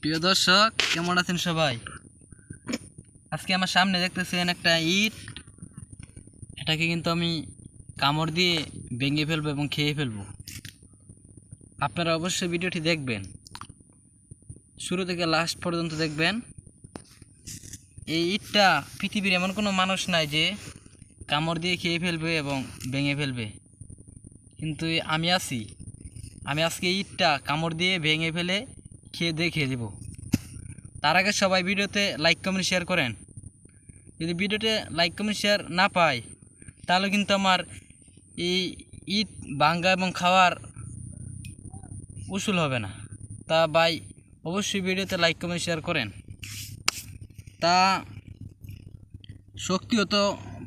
প্রিয় দর্শক, কেমন আছেন সবাই? আজকে আমার সামনে দেখতেছেন একটা ইট। এটাকে কিন্তু আমি কামড় দিয়ে ভেঙে ফেলব এবং খেয়ে ফেলব। আপনারা অবশ্যই ভিডিওটি দেখবেন। শুরু থেকে লাস্ট পর্যন্ত দেখবেন। এই ইটটা পৃথিবীর এমন কোনো মানুষ নাই যে কামড় দিয়ে খেয়ে ফেলবে এবং ভেঙে ফেলবে। কিন্তু আমি আছি। আমি আজকে ইটটা কামড় দিয়ে ভেঙে ফেলে খেয়ে দিয়ে খেয়ে দেবো। তার আগে সবাই ভিডিওতে লাইক কমেন্ট শেয়ার করেন। যদি ভিডিওতে লাইক কমেন্ট শেয়ার না পাই, তাহলে কিন্তু আমার এই ইট ভাঙ্গা এবং খাওয়ার উসুল হবে না। তা ভাই, অবশ্যই ভিডিওতে লাইক কমেন্ট শেয়ার করেন। তা শক্তিও তো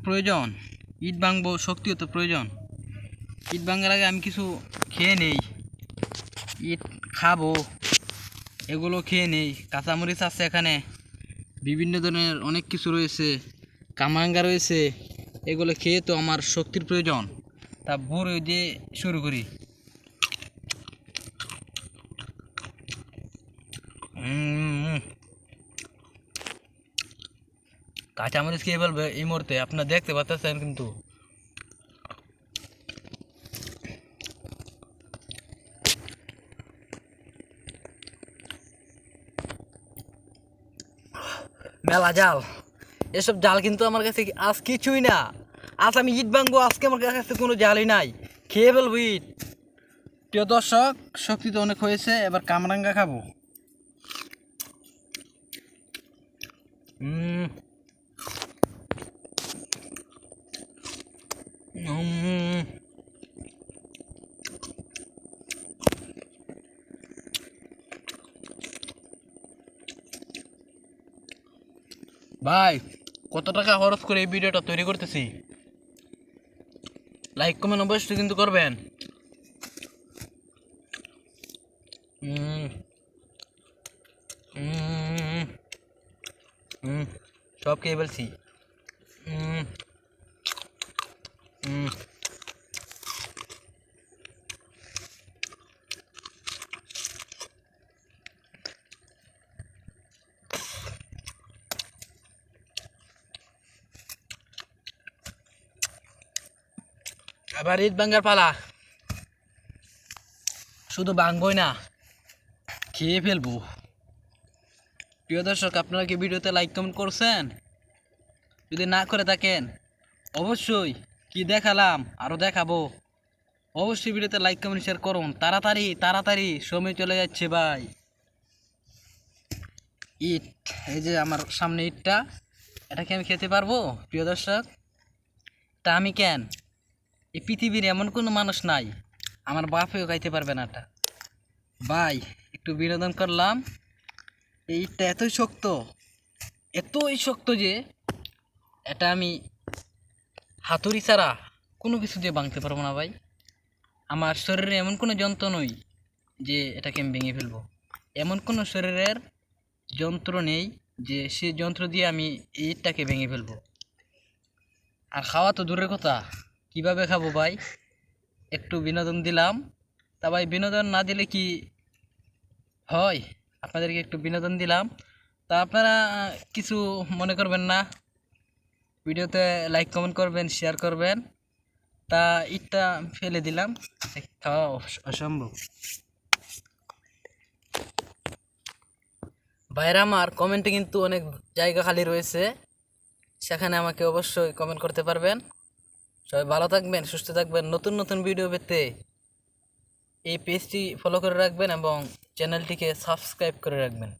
প্রয়োজন। ইট ভাঙবো শক্তিও তো প্রয়োজন। ইট ভাঙার আগে আমি কিছু খেয়ে নেই। ইট খাব। এগুলো খেয়ে নেই। কাঁচামরিচ আছে এখানে। বিভিন্ন ধরনের অনেক কিছু রয়েছে। কামাঙ্গা রয়েছে। এগুলো খেয়ে তো আমার শক্তির প্রয়োজন। তা বড় দিয়ে শুরু করি। কাঁচামরিচ খেয়ে ফেলবে এই মুহূর্তে। আপনারা দেখতে পাচ্ছেন কিন্তু। মেলা জাল। এসব জাল কিন্তু আমার কাছে আজ কিছুই না। আজ আমি ইট ভাঙবো আজকে আমার কাছে কোনো জালই নাই। খেয়ে ফেলব ইট। প্রিয় দর্শক শক্তি তো অনেক হয়েছে এবার কামরাঙ্গা খাব। উম। ভাই, কত টাকা খরচ করে এই ভিডিওটা তৈরি করতেছি লাইক কমেন্ট অবশ্যই কিন্তু করবেন। সব খেয়ে বলছি হুম উম। আবার ঈদ ভাঙ্গার পালা। শুধু ভাঙবই না, খেয়ে ফেলব। প্রিয় দর্শক, আপনারা কি ভিডিওতে লাইক কমেন্ট করছেন? যদি না করে থাকেন, অবশ্যই কি দেখালাম আরও দেখাবো। অবশ্যই ভিডিওতে লাইক কমেন্ট শেয়ার করুন। তাড়াতাড়ি তাড়াতাড়ি, সময় চলে যাচ্ছে ভাই। ইট এই যে আমার সামনে ইটটা এটা কি আমি খেতে পারব? প্রিয় দর্শক, তা আমি কেন? এই পৃথিবীর এমন কোনো মানুষ নাই। আমার বাপেও গাইতে পারবে না এটা। ভাই, একটু বিনোদন করলাম। এইটা এতই শক্ত এতই শক্ত যে এটা আমি হাতুড়ি ছাড়া কোনো কিছু দিয়ে ভাঙতে পারব না ভাই। আমার শরীরে এমন কোনো যন্ত্র নই যে এটাকে আমি ভেঙে ফেলব। এমন কোনো শরীরের যন্ত্র নেই যে সে যন্ত্র দিয়ে আমি এইটাকে ভেঙে ফেলব। আর খাওয়া তো দূরের কথা। কীভাবে খাব ভাই? একটু বিনোদন দিলাম। তা ভাই, বিনোদন না দিলে কি হয়? আপনাদেরকে একটু বিনোদন দিলাম। তা আপনারা কিছু মনে করবেন না। ভিডিওতে লাইক কমেন্ট করবেন শেয়ার করবেন। তা ইটটা ফেলে দিলাম। খাওয়া অস- অসম্ভব। ভাইরা আমার কমেন্টে কিন্তু অনেক জায়গা খালি রয়েছে। সেখানে আমাকে অবশ্যই কমেন্ট করতে পারবেন। সবাই ভালো থাকবেন, সুস্থ থাকবেন। নতুন নতুন ভিডিও পেতে এই পেজটি ফলো করে রাখবেন এবং চ্যানেলটিকে সাবস্ক্রাইব করে রাখবেন।